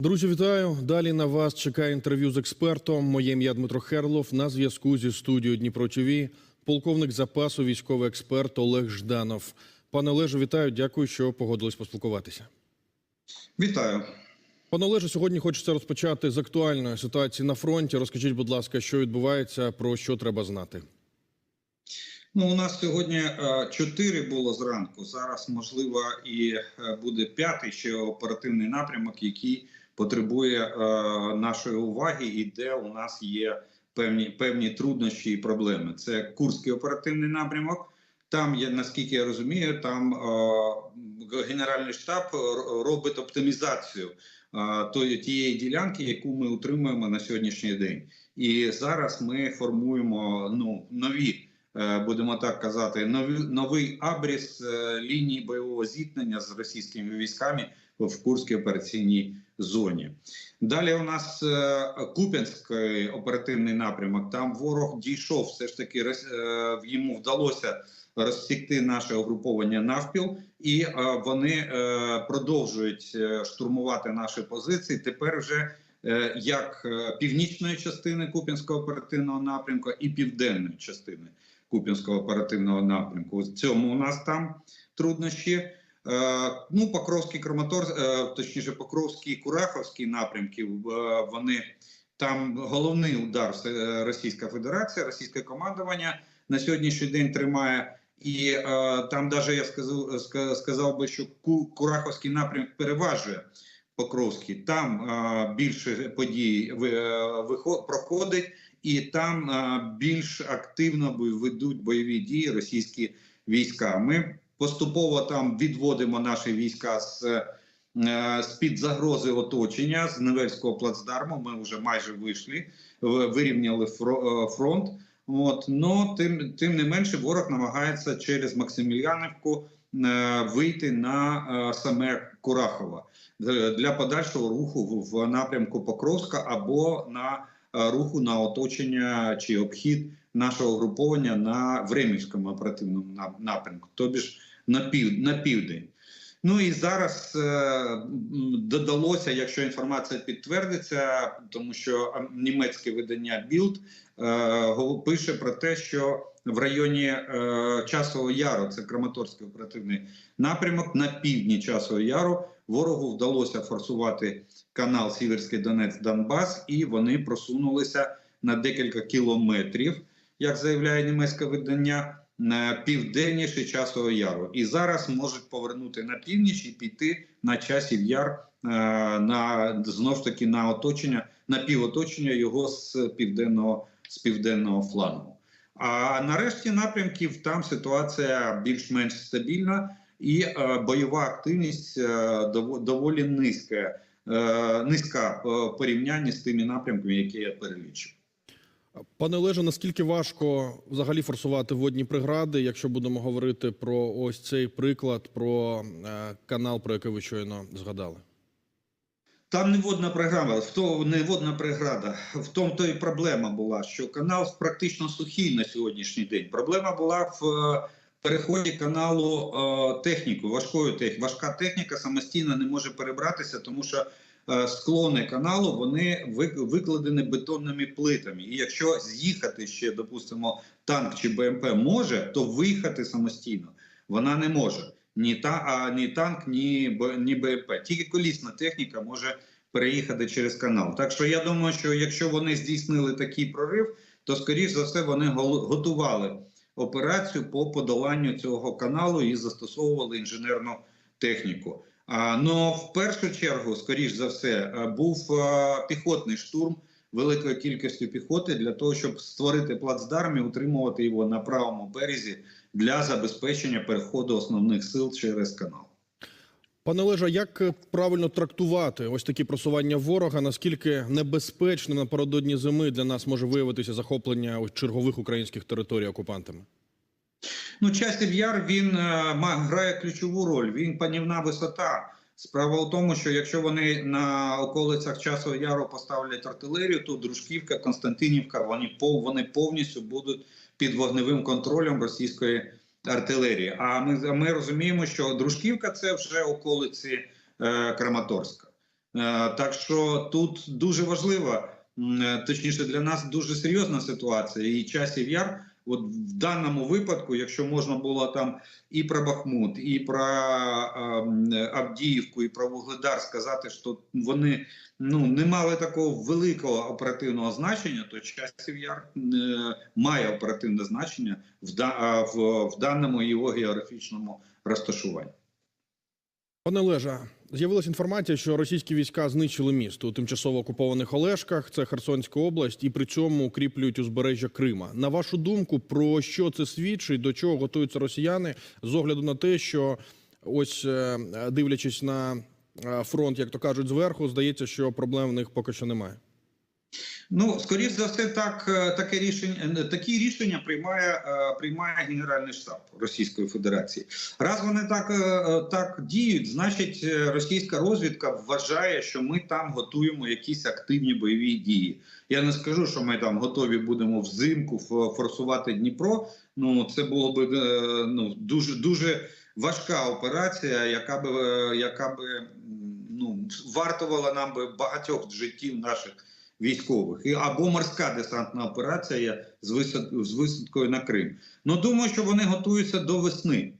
Друзі, вітаю! Далі на вас чекає інтерв'ю з експертом. Моє ім'я Дмитро Херлов. На зв'язку зі студією Дніпро ТВ полковник запасу, військовий експерт Олег Жданов. Пане Олеже, вітаю. Дякую, що погодились поспілкуватися. Вітаю. Пане Олеже, сьогодні хочеться розпочати з актуальної ситуації на фронті. Розкажіть, будь ласка, що відбувається, про що треба знати. Ну, у нас сьогодні е, чотири було зранку. Зараз можливо і е, буде п'ятий ще оперативний напрямок, який потребує е, нашої уваги, і де у нас є певні певні труднощі і проблеми. Це Курський оперативний напрямок. Там є, наскільки я розумію, там е, Генеральний штаб робить оптимізацію е, тої тієї ділянки, яку ми утримуємо на сьогоднішній день. І зараз ми формуємо ну нові. Будемо так казати, новий новий абріс лінії бойового зіткнення з російськими військами в Курській операційній зоні. Далі у нас е, Куп'янський оперативний напрямок. Там ворог дійшов, все ж таки е, йому вдалося розсікти наше угруповання навпіл, і вони продовжують штурмувати наші позиції. Тепер вже як північної частини Куп'янського оперативного напрямку і південної частини. Куп'янського оперативного напрямку. В цьому у нас там труднощі. Е, ну, Покровський Краматор, е, точніше, Покровський Кураховський напрямки. Е, вони там головний удар е, Російська Федерація, російське командування на сьогоднішній день тримає. І е, там, навіть я сказав, сказав би, що Кураховський напрямок переважує Покровський. Там е, більше подій е, виход, проходить і там більш активно ведуть бойові дії російські війська. Ми поступово там відводимо наші війська з е, з під загрози оточення з Невельського плацдарму. Ми вже майже вийшли, вирівняли е, фронт. От но тим тим не менше, ворог намагається через Максимільянівку е, вийти на саме Курахова для подальшого руху в напрямку Покровська або на руху на оточення чи обхід нашого груповання на Времівському оперативному напрямку, тобі ж на пів на південь. Ну і зараз е, додалося, якщо інформація підтвердиться, тому що німецьке видання Білд е, пише про те, що в районі е, Часового Яру, це Краматорський оперативний напрямок, на півдні Часового Яру ворогу вдалося форсувати канал Сіверський Донець Донбас, і вони просунулися на декілька кілометрів, як заявляє німецьке видання, південніше часового яру. І зараз можуть повернути на північ і піти на часів яр е, на знову ж таки на оточення, на півоточення його з південного з південного флангу. А нарешті напрямків там ситуація більш-менш стабільна і е, бойова активність е, доволі низька. Низька в порівнянні з тими напрямками, які я перелічив. Пане Олеже, наскільки важко взагалі форсувати водні прегради, якщо будемо говорити про ось цей приклад, про е, канал, про який ви щойно згадали? Там не водна програма, в то не водна преграда. В тому то і проблема була, що канал практично сухий на сьогоднішній день. Проблема була в е, переході каналу е, техніку, важкою техніку. Важка техніка самостійно не може перебратися, тому що склони каналу вони викладені бетонними плитами. І якщо з'їхати ще, допустимо, танк чи БМП може, то виїхати самостійно вона не може. Ні та а ні танк, ні ні БМП. Тільки колісна техніка може переїхати через канал. Так що я думаю, що якщо вони здійснили такий прорив, то скоріш за все вони готували операцію по подоланню цього каналу і застосовували інженерну техніку. Ну в першу чергу, скоріш за все, е, був е, піхотний штурм великою кількістю піхоти для того, щоб створити плацдарм і утримувати його на правому березі для забезпечення переходу основних сил через канал. Пане Олеже, як правильно трактувати ось такі просування ворога? Наскільки небезпечним напередодні зими для нас може виявитися захоплення чергових українських територій окупантами? Ну, часів яр він е, грає ключову роль. Він панівна висота. Справа в тому, що якщо вони на околицях часу яру поставлять артилерію, то Дружківка, Константинівка, вони вони повністю будуть під вогневим контролем російської артилерії. А ми ми розуміємо, що Дружківка це вже околиці е, Краматорська. Так що тут дуже важлива, е, точніше для нас дуже серйозна ситуація. І часів яр, от в даному випадку, якщо можна було там і про Бахмут, і про ем, Авдіївку, і про Вугледар сказати, що вони ну не мали такого великого оперативного значення, то часів яр е, має оперативне значення в, в, в даному його географічному розташуванні. Пане Лежа, з'явилася інформація, що російські війська знищили місто у тимчасово окупованих Олешках, це Херсонська область, і при цьому укріплюють узбережжя Крима. На вашу думку, про що це свідчить, до чого готуються росіяни з огляду на те, що ось е, дивлячись на е, фронт, як то кажуть, зверху, здається, що проблем в них поки що немає. Ну, скоріш за все, так е, таке рішення е, такі рішення приймає е, приймає Генеральний штаб Російської Федерації. Раз вони так, так діють, значить російська розвідка вважає, що ми там готуємо якісь активні бойові дії. Я не скажу, що ми там готові будемо взимку форсувати Дніпро. Ну це було б е, ну дуже дуже важка операція, яка би яка би ну вартувала нам би багатьох життів наших військових і або морська десантна операція з висад, з висадкою на Крим. Ну думаю, що вони готуються до весни.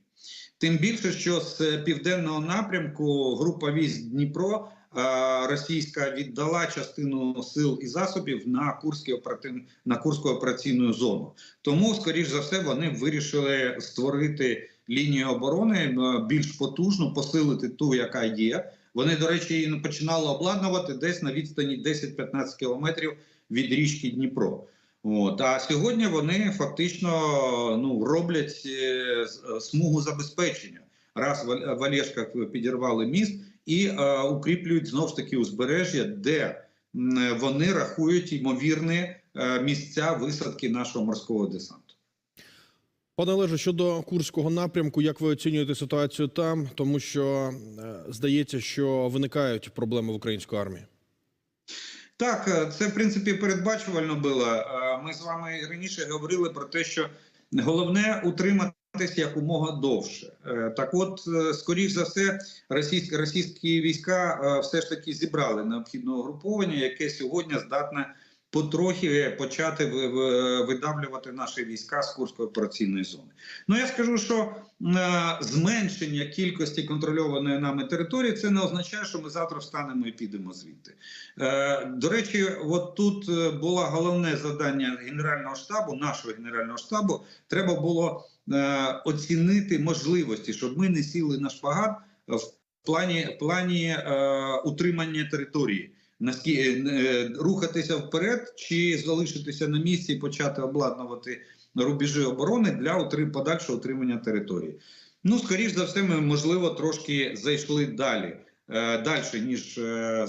Тим більше, що з південного напрямку група військ Дніпро е, російська віддала частину сил і засобів на Курський оператив, на Курську операційну зону. Тому, скоріш за все, вони вирішили створити лінію оборони е, більш потужну, посилити ту, яка є. Вони, до речі, починали обладнувати десь на відстані 10-15 кілометрів від річки Дніпро. От. А сьогодні вони фактично ну, роблять е, смугу забезпечення. Раз в в Олешках підірвали міст і е, укріплюють знову ж таки узбережжя, де вони рахують ймовірні е, місця висадки нашого морського десанту. Пане Олеже, щодо Курського напрямку, як ви оцінюєте ситуацію там? Тому що е, здається, що виникають проблеми в українській армії. Так, е, це в принципі передбачувально було. Е, Ми з вами раніше говорили про те, що головне утриматися якомога довше. Так, от, скоріш за все, російські російські війська все ж таки зібрали необхідне угруповання, яке сьогодні здатне потрохи почати ви- ви- видавлювати наші війська з Курської операційної зони. Ну я скажу, що е, зменшення кількості контрольованої нами території це не означає, що ми завтра встанемо і підемо звідти. Е, До речі, от тут е, було головне завдання Генерального штабу, нашого Генерального штабу. Треба було оцінити можливості, щоб ми не сіли на шпагат в плані, плані е, утримання території. Наскільки е, рухатися вперед чи залишитися на місці і почати обладнувати рубежі оборони для подальшого утримання території. Ну, скоріш за все, ми можливо трошки зайшли далі е, далі, ніж е, е,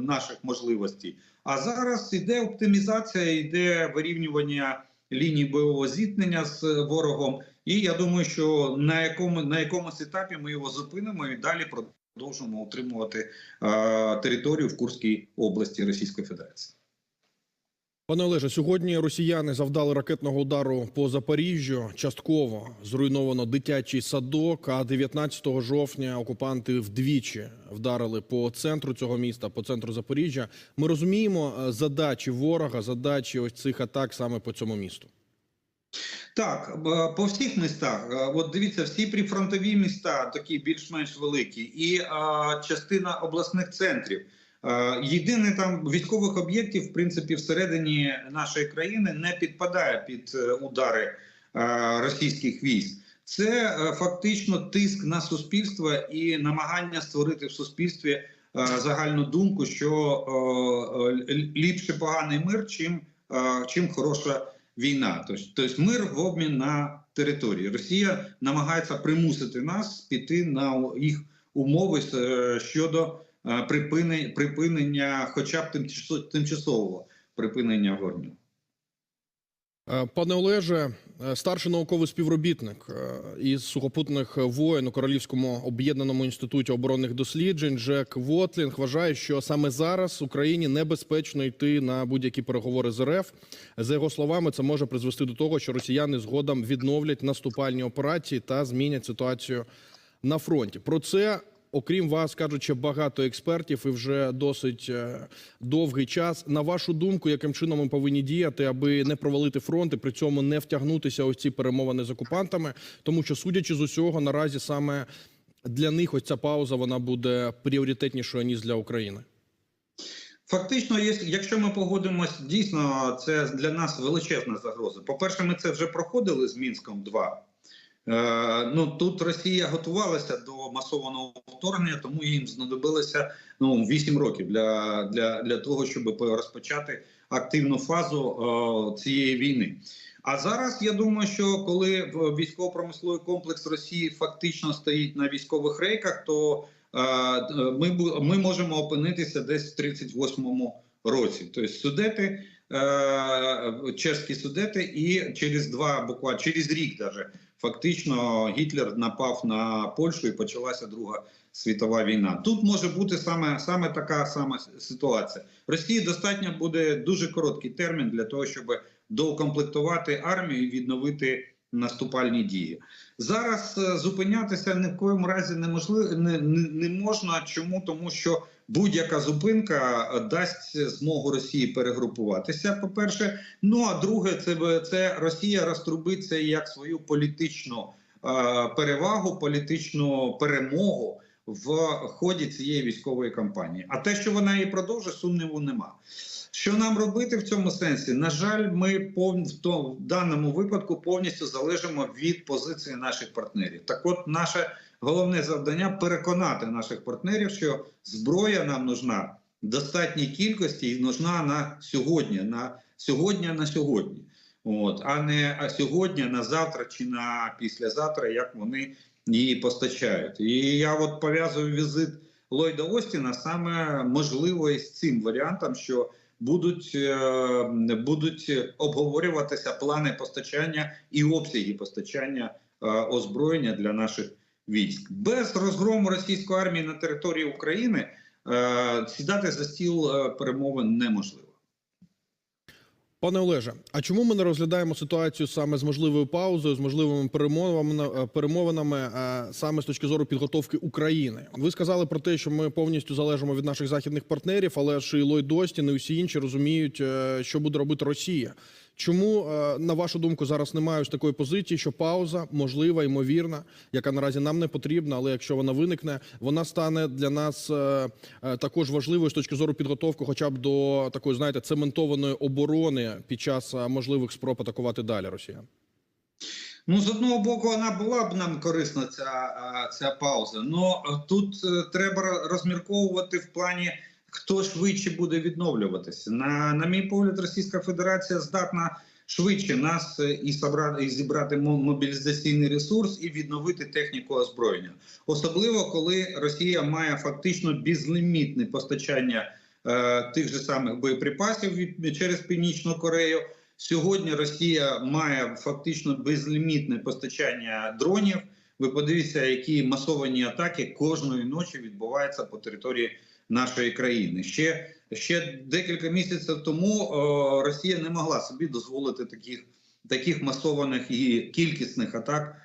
наших можливостей. А зараз іде оптимізація, йде вирівнювання ліній бойового зіткнення з е, ворогом. І я думаю, що на якому на якомусь етапі ми його зупинимо і далі продовжимо утримувати е, територію в Курській області Російської Федерації. Пане Олеже, сьогодні росіяни завдали ракетного удару по Запоріжжю. Частково зруйновано дитячий садок. А 19 жовтня окупанти вдвічі вдарили по центру цього міста, по центру Запоріжжя. Ми розуміємо е, задачі ворога, задачі ось цих атак саме по цьому місту. Так, по всіх містах, е, от дивіться, всі прифронтові міста, такі більш-менш великі, і е, частина обласних центрів. Е, Єдине там військових об'єктів, в принципі, всередині нашої країни не підпадає під е, удари е, російських військ. Це е, фактично тиск на суспільство і намагання створити в суспільстві е, загальну думку, що е, е, ліпше поганий мир, чим, е, чим хороша війна. Тобто, мир в обмін на території. Росія намагається примусити нас піти на їх умови е, щодо е, припинення, хоча б тимчасового припинення вогню. Е, Пане Олеже, старший науковий співробітник е, із сухопутних воєн у Королівському об'єднаному інституті оборонних досліджень Джек Вотлінг вважає, що саме зараз Україні небезпечно йти на будь-які переговори з РФ. За його словами, це може призвести до того, що росіяни згодом відновлять наступальні операції та змінять ситуацію на фронті. Про це окрім вас, кажуть, ще багато експертів і вже досить е, довгий час. На вашу думку, яким чином ми повинні діяти, аби не провалити фронт і при цьому не втягнутися ось ці перемовини з окупантами, тому що судячи з усього, наразі саме для них ось ця пауза вона буде пріоритетнішою ніж для України. Фактично, якщо ми погодимось, дійсно це для нас величезна загроза. По-перше, ми це вже проходили з Мінськом 2 Е, ну тут Росія готувалася до масованого вторгнення, тому їм знадобилося ну 8 років для, для, для того, щоб розпочати активну фазу е, цієї війни. А зараз я думаю, що коли е, військово-промисловий комплекс Росії фактично стоїть на військових рейках, то е, ми, ми можемо опинитися десь в 38-му році. Тобто судети, е, чеські судети, і через два буквально через рік даже фактично Гітлер напав на Польщу і почалася Друга світова війна. Тут може бути саме, саме така сама ситуація. Росії достатньо буде дуже короткий термін для того, щоб доукомплектувати армію і відновити наступальні дії. Зараз е, зупинятися ні в коєму разі неможливо не, не, не можна. Чому тому, що будь-яка зупинка е, дасть змогу Росії перегрупуватися. По перше, ну а друге, це це Росія розтрубиться як свою політичну е, перевагу, політичну перемогу в ході цієї військової кампанії. А те, що вона її продовжить, сумніву нема. Що нам робити в цьому сенсі? На жаль, ми пов... в, в даному випадку повністю залежимо від позиції наших партнерів. Так, от наше головне завдання переконати наших партнерів, що зброя нам нужна в достатній кількості і нужна на сьогодні, на сьогодні на сьогодні. От, а не а сьогодні на завтра чи на післязавтра, як вони її постачають. І я от пов'язую візит Ллойда Остіна саме можливо із цим варіантом, що будуть, е, будуть обговорюватися плани постачання і обсяги постачання е, озброєння для наших військ. Без розгрому російської армії на території України е, сідати за стіл перемовин неможливо. Пане Олеже, а чому ми не розглядаємо ситуацію саме з можливою паузою, з можливими перемовинами, перемовинами е, саме з точки зору підготовки України? Ви сказали про те, що ми повністю залежимо від наших західних партнерів, але ж і Ллойд Остін, і усі інші розуміють, е, що буде робити Росія. Чому, е, на вашу думку, зараз немає ось такої позиції, що пауза можлива, ймовірна, яка наразі нам не потрібна, але якщо вона виникне, вона стане для нас е, е, також важливою з точки зору підготовки, хоча б до такої, знаєте, цементованої оборони під час можливих спроб атакувати далі Росіян. Ну, з одного боку, вона була б нам корисна ця, ця пауза. але тут треба розмірковувати в плані, хто швидше буде відновлюватися. На, на мій погляд, Російська Федерація здатна швидше нас е, і собрати, і зібрати мобілізаційний ресурс і відновити техніку озброєння. Особливо коли Росія має фактично безлімітне постачання е, тих же самих боєприпасів від через Північну Корею. Сьогодні Росія має фактично безлімітне постачання дронів. Ви подивіться, які масовані атаки кожної ночі відбуваються по території нашої країни. Ще ще декілька місяців тому о, Росія не могла собі дозволити таких таких масованих і кількісних атак е,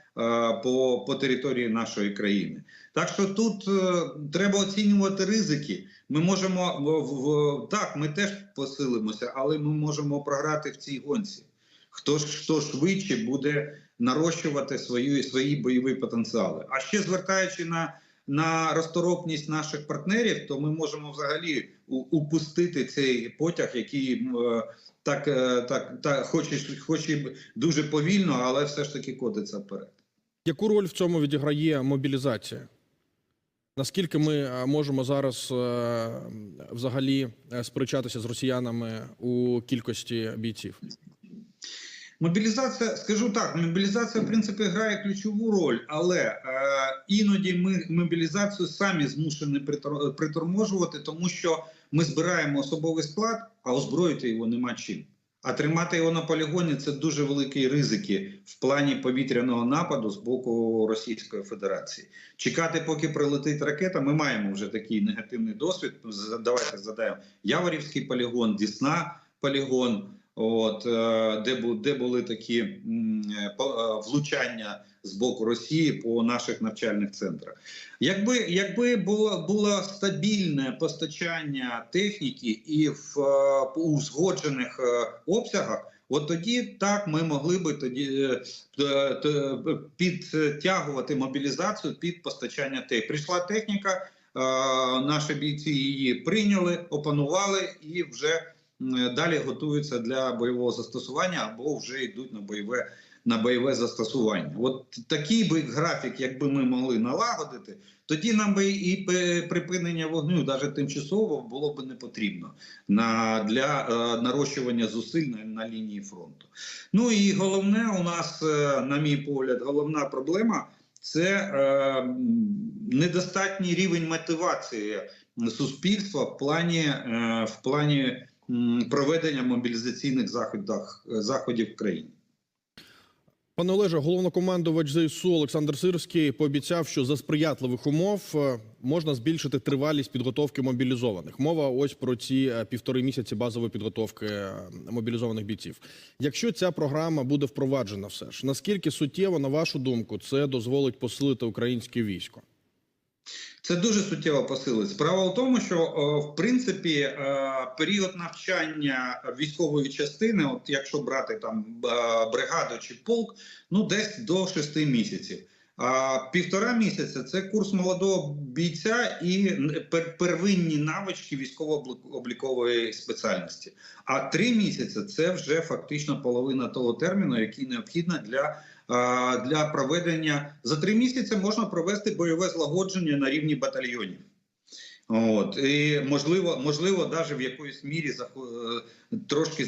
по, по території нашої країни. Так що тут е, треба оцінювати ризики. Ми можемо в, в так, ми теж посилимося, але ми можемо програти в цій гонці. Хто ж хто швидше буде нарощувати свою свої бойові потенціали? А ще звертаючи на на розторопність наших партнерів, то ми можемо взагалі упустити цей потяг, який е, так, е, так, так хоче, хоче дуже повільно, але все ж таки котиться вперед. Яку роль в цьому відіграє мобілізація? Наскільки ми е, можемо зараз взагалі сперечатися з росіянами у кількості бійців? Мобілізація, скажу так, мобілізація в принципі грає ключову роль, але е, іноді ми мобілізацію самі змушені приторможувати, тому що ми збираємо особовий склад, а озброїти його нема чим. А тримати його на полігоні це дуже великі ризики в плані повітряного нападу з боку Російської Федерації. Чекати, поки прилетить ракета. Ми маємо вже такий негативний досвід. Давайте задаємо Яворівський полігон, Дісна полігон. От е, де де були такі е, е, влучання з боку Росії по наших навчальних центрах. Якби якби було було стабільне постачання техніки і в узгоджених обсягах, от тоді так ми могли би тоді підтягувати мобілізацію під постачання техніки. Прийшла техніка, наші бійці її прийняли, опанували і вже далі готуються для бойового застосування або вже йдуть на бойове на бойове застосування. От такий би графік, якби ми могли налагодити, тоді нам би і припинення вогню, навіть тимчасово, було б не потрібно на для е, нарощування зусиль на, на лінії фронту. Ну і головне, у нас, е, на мій погляд, головна проблема це е, недостатній рівень мотивації суспільства в плані, е, в плані проведення мобілізаційних заходах заходів в країні. Пане Олеже, головнокомандувач ЗСУ Олександр Сирський пообіцяв, що за сприятливих умов е, можна збільшити тривалість підготовки мобілізованих. Мова ось про ці е, півтори місяці базової підготовки е, мобілізованих бійців. Якщо ця програма буде впроваджена, все ж наскільки суттєво, на вашу думку, це дозволить посилити українське військо? Це дуже суттєво посилить. Справа в тому, що в принципі е, період навчання військової частини, от якщо брати там е, бригаду чи полк, ну десь до 6 місяців. А півтора місяця це курс молодого бійця і первинні навички військово-облікової спеціальності. А три місяці це вже фактично половина того терміну, який необхідно для для проведення за три місяці можна провести бойове злагодження на рівні батальйонів. От і можливо, можливо, навіть в якоїсь мірі е, трошки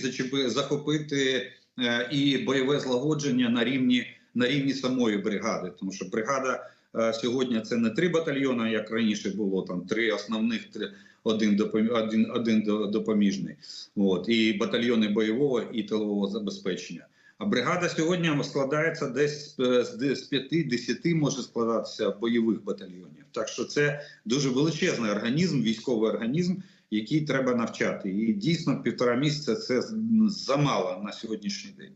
захопити е, і бойове злагодження на рівні на рівні самої бригади, тому що бригада е, сьогодні це не три батальйони, як раніше було там три основних, три один один, один допоміжний. От і батальйони бойового і тилового забезпечення. Бригада сьогодні складається десь е, з де- з 5-10 може складатися бойових батальйонів. Так що це дуже величезний організм, військовий організм, який треба навчати. І дійсно півтора місяця це замало на сьогоднішній день.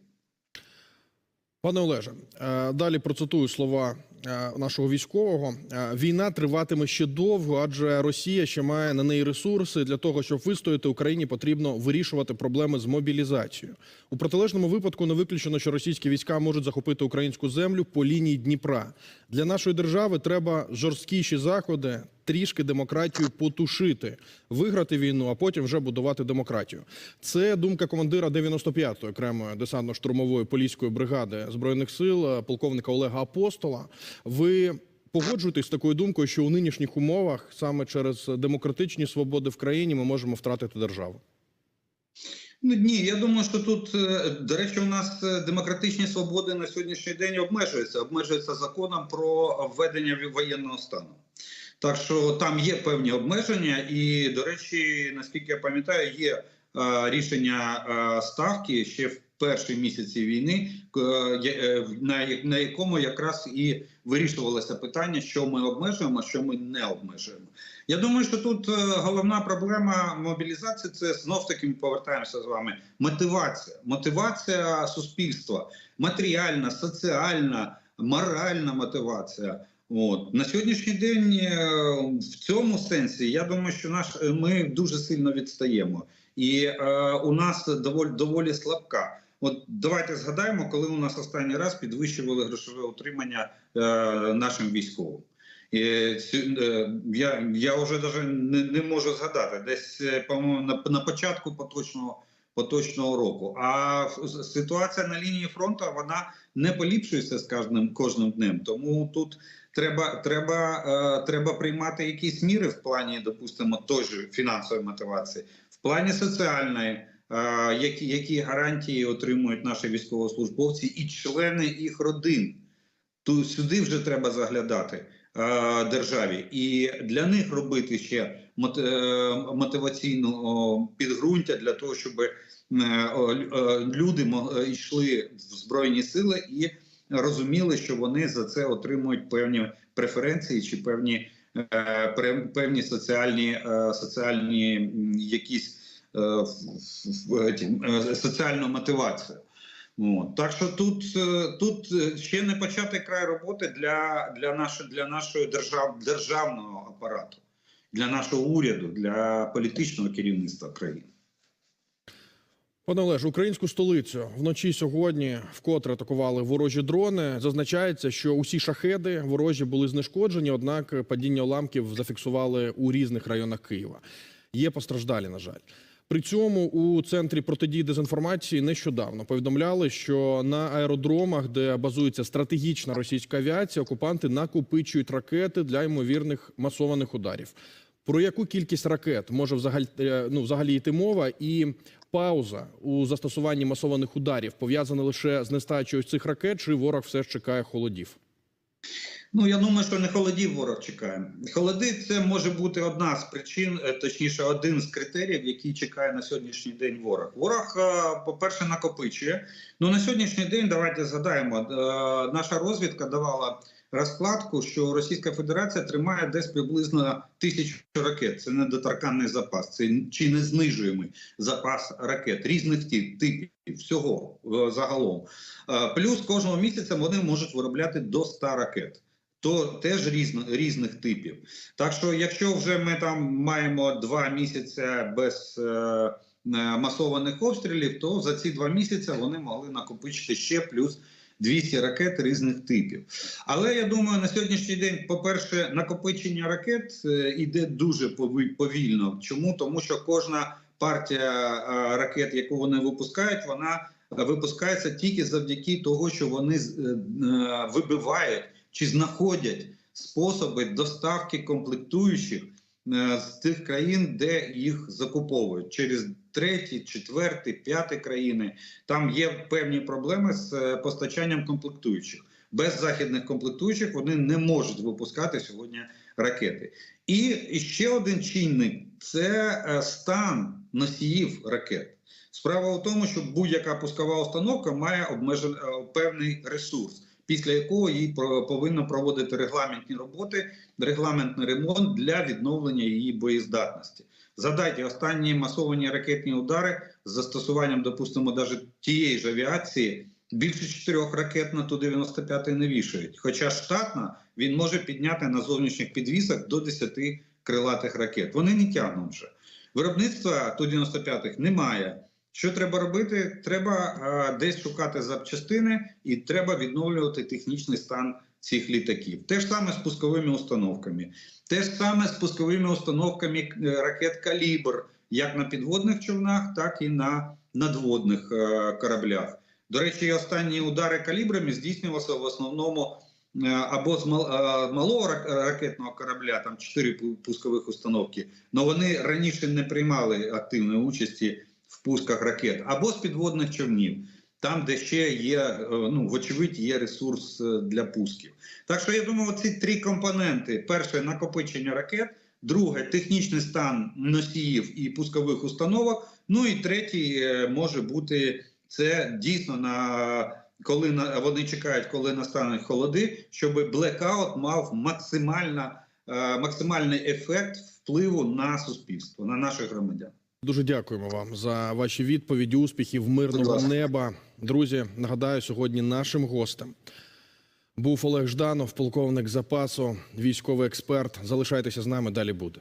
Пане Олеже, е, далі процитую слова нашого військового. Е, Війна триватиме ще довго, адже Росія ще має на неї ресурси для того, щоб вистояти Україні, потрібно вирішувати проблеми з мобілізацією. У протилежному випадку не виключено, що російські війська можуть захопити українську землю по лінії Дніпра. Для нашої держави треба жорсткіші заходи, трішки демократію потушити, виграти війну, а потім вже будувати демократію. Це думка командира 95-ї окремої десантно-штурмової поліської бригади збройних сил, е, полковника Олега Апостола. Ви погоджуєтесь з такою думкою, що у нинішніх умовах саме через демократичні свободи в країні ми можемо втратити державу? Ну ні, я думаю, що тут, е, до речі, у нас е, демократичні свободи на сьогоднішній день обмежуються. Обмежуються законом про введення воєнного стану. Так що там є певні обмеження, і, до речі, наскільки я пам'ятаю, є е, рішення е, ставки ще в перші місяці війни, е, е, на, на якому якраз і вирішувалося питання, що ми обмежуємо, що ми не обмежуємо. Я думаю, що тут е, головна проблема мобілізації це знов таки ми повертаємося з вами. Мотивація, мотивація суспільства, матеріальна, соціальна, моральна мотивація. От на сьогоднішній день е, в цьому сенсі я думаю, що наш е, ми дуже сильно відстаємо, і е, у нас доволі доволі слабка. От давайте згадаємо, коли у нас останній раз підвищували грошове утримання е, нашим військовим. Цю- е, я, я вже даже не, не можу згадати десь, е, по-моєму, на, на початку поточного поточного року. А ситуація на лінії фронту вона не поліпшується з кожним кожним днем. Тому тут треба, треба, е, треба приймати якісь міри в плані, допустимо, той же фінансової мотивації, в плані соціальної. е, Які, які гарантії отримують наші військовослужбовці і члени їх родин? Тут сюди вже треба заглядати е, державі, і для них робити ще мот, мотиваційну підґрунтя для того, щоб люди йшли в збройні сили і розуміли, що вони за це отримують певні преференції чи певні, е, певні соціальні, е, соціальні якісь е, соціальну мотивацію. От. Так що тут, тут ще не початий край роботи для, для, нашої, для нашого держав, державного апарату, для нашого уряду, для політичного керівництва країни. Пане Олеж, українську столицю вночі сьогодні вкотре атакували ворожі дрони. Зазначається, що усі шахеди ворожі були знешкоджені однак падіння уламків зафіксували у різних районах Києва. Є постраждалі, на жаль. При цьому у центрі протидії дезінформації нещодавно повідомляли, що на аеродромах, де базується стратегічна російська авіація, окупанти накопичують ракети для ймовірних масованих ударів. Про яку кількість ракет може взагалі, е, ну, взагалі йти мова? І пауза у застосуванні масованих ударів пов'язана лише з нестачею цих ракет, чи ворог все ж чекає холодів? Ну я думаю, що не холодів ворог чекає. Холоди це може бути одна з причин, е, точніше, один з критеріїв, який чекає на сьогоднішній день ворог. Ворог, е, по-перше, накопичує. Ну на сьогоднішній день давайте згадаємо. е, Наша розвідка давала розкладку, що Російська Федерація тримає десь приблизно тисячу ракет. Це недоторканний запас, це чи не знижуємий запас ракет різних типів всього е, загалом. Е, Плюс кожного місяця вони можуть виробляти до 100 ракет. То теж різно, різних типів. Так що, якщо вже ми там маємо два місяці без е, е, масованих обстрілів, то за ці два місяці вони могли накопичити ще плюс 200 ракет різних типів. Але я думаю, на сьогоднішній день, по-перше, накопичення ракет е, іде дуже повільно. Чому? Тому що кожна партія е, ракет, яку вони випускають, вона випускається тільки завдяки того, що вони е, е, вибивають чи знаходять способи доставки комплектуючих е, з тих країн, де їх закуповують через треті, четверті, п'яті країни. Там є певні проблеми з е, постачанням комплектуючих. Без західних комплектуючих вони не можуть випускати сьогодні ракети. І ще один чинник це е, стан носіїв ракет. Справа в тому, що будь-яка пускова установка має обмежений е, певний ресурс, після якого їй повинно проводити регламентні роботи, регламентний ремонт для відновлення її боєздатності. Задайте останні масовані ракетні удари з застосуванням, допустимо, навіть тієї ж авіації. Більше чотирьох ракет на Ту-95 не вішають. Хоча штатно він може підняти на зовнішніх підвісах до 10 крилатих ракет. Вони не тягнуть вже. Виробництва Ту-95 немає. Що треба робити? Треба е, десь шукати запчастини і треба відновлювати технічний стан цих літаків. Те ж саме з пусковими установками, те ж саме з пусковими установками е, ракет Калібр, як на підводних човнах, так і на надводних е, кораблях. До речі, останні удари калібрами здійснювалися в основному е, або з е, малого ракетного корабля, там чотири пускових установки, але вони раніше не приймали активної участі пусках ракет, або з підводних човнів, там, де ще є, е, ну, вочевидь, є ресурс е, для пусків. Так що я думаю, ці три компоненти: перше накопичення ракет, друге технічний стан носіїв і пускових установок. Ну і третій е, може бути це дійсно на коли на вони чекають, коли настануть холоди, щоб блекаут мав максимально, е, максимальний ефект впливу на суспільство, на наших громадян. Дуже дякуємо вам за ваші відповіді. Успіхів, мирного неба. Друзі, нагадаю, сьогодні нашим гостем був Олег Жданов, полковник запасу, військовий експерт. Залишайтеся з нами. Далі буде.